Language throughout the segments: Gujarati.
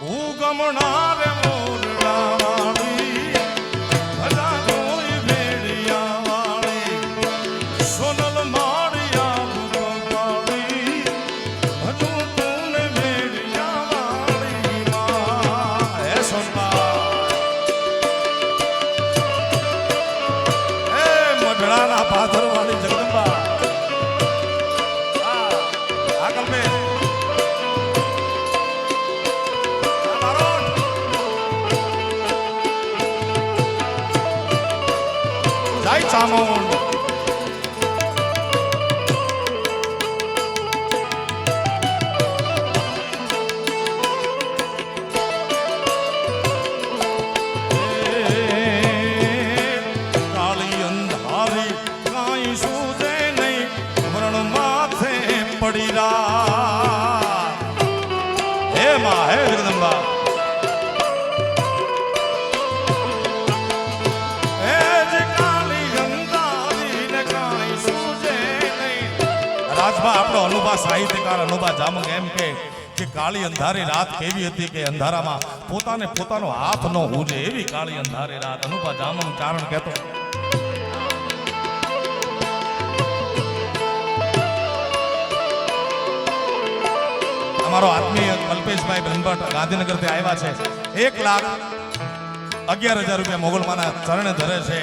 હું ગમણાર મોરડા વાળી ભલા જોઈ ભેડિયા વાળી સોનલ માળિયા વાળી હજુ તું ભેડિયા વાળી માં હે সামন અનુભા સાહિત્યકાર અનુભા જામંગ એમ કે કાળી અંધારી રાત કેવી હતી કે અંધારામાં પોતાને પોતાનો હાથ ન હુજે એવી કાળી અંધારી રાત. અનુભા જામંગ કારણ કહેતો. અમારો આત્મીય કલ્પેશભાઈ બ્રહ્મભટ્ટ ગાંધીનગરથી આવ્યા છે. એક લાખ અગિયાર હજાર રૂપિયા મોગલમાના ચરણે ધરે છે.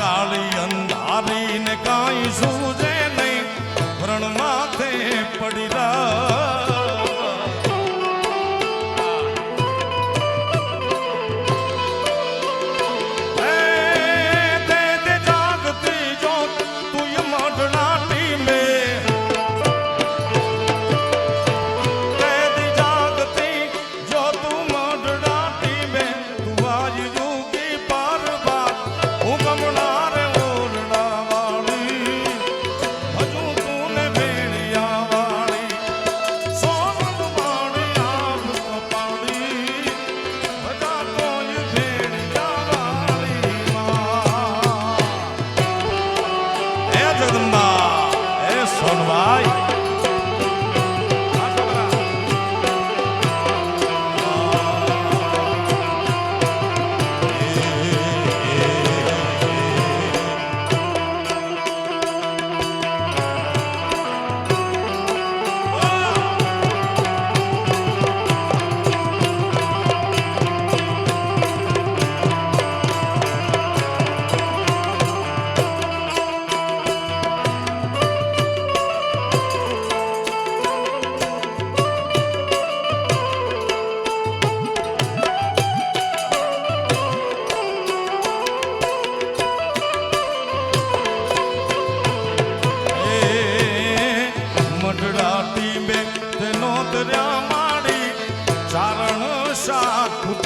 કાળી અંધારી ને કાંઈ સૂજે વ્રણ માથે પડી રા. સોનભાઈ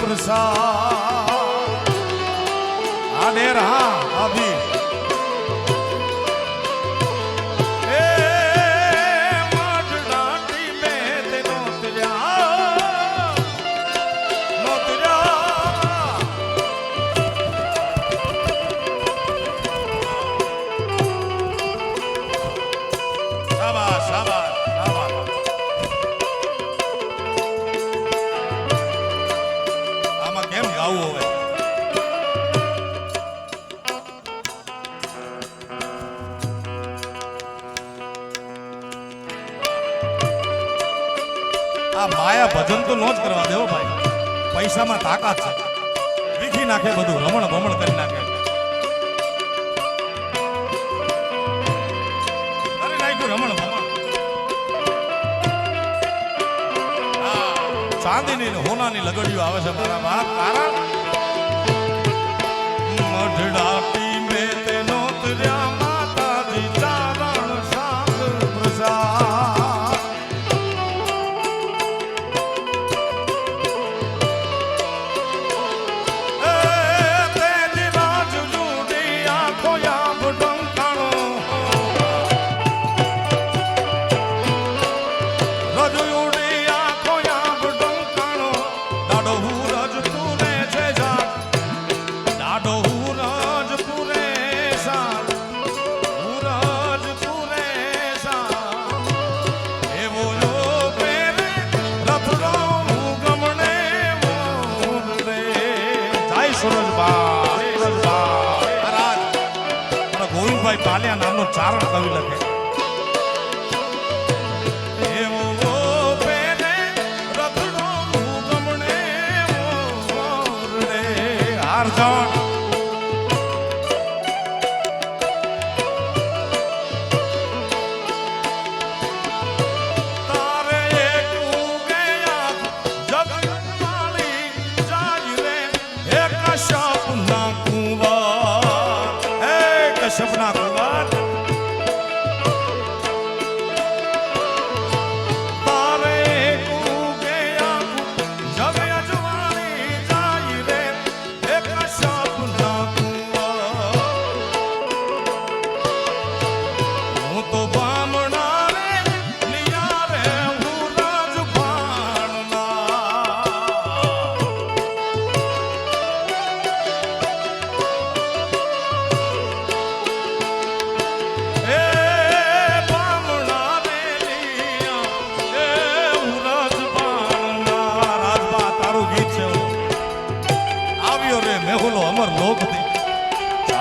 શાક પ્રસાદ આ ડેર હા અભી તો નો જ કરવા દેવો ભાઈ. પૈસામાં તાકાત છે. વીખી નાખે બધું, રમણ ભમણ કરી નાખે. રમણ ભમણ. ચાંદીની હોનાની લગડીઓ આવે છે મારા બાપ કારણ ભીખુભાઈ પાલિયા નામનો ચારણ કવિ લખે.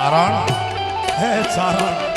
ચારણ હે ચારણ.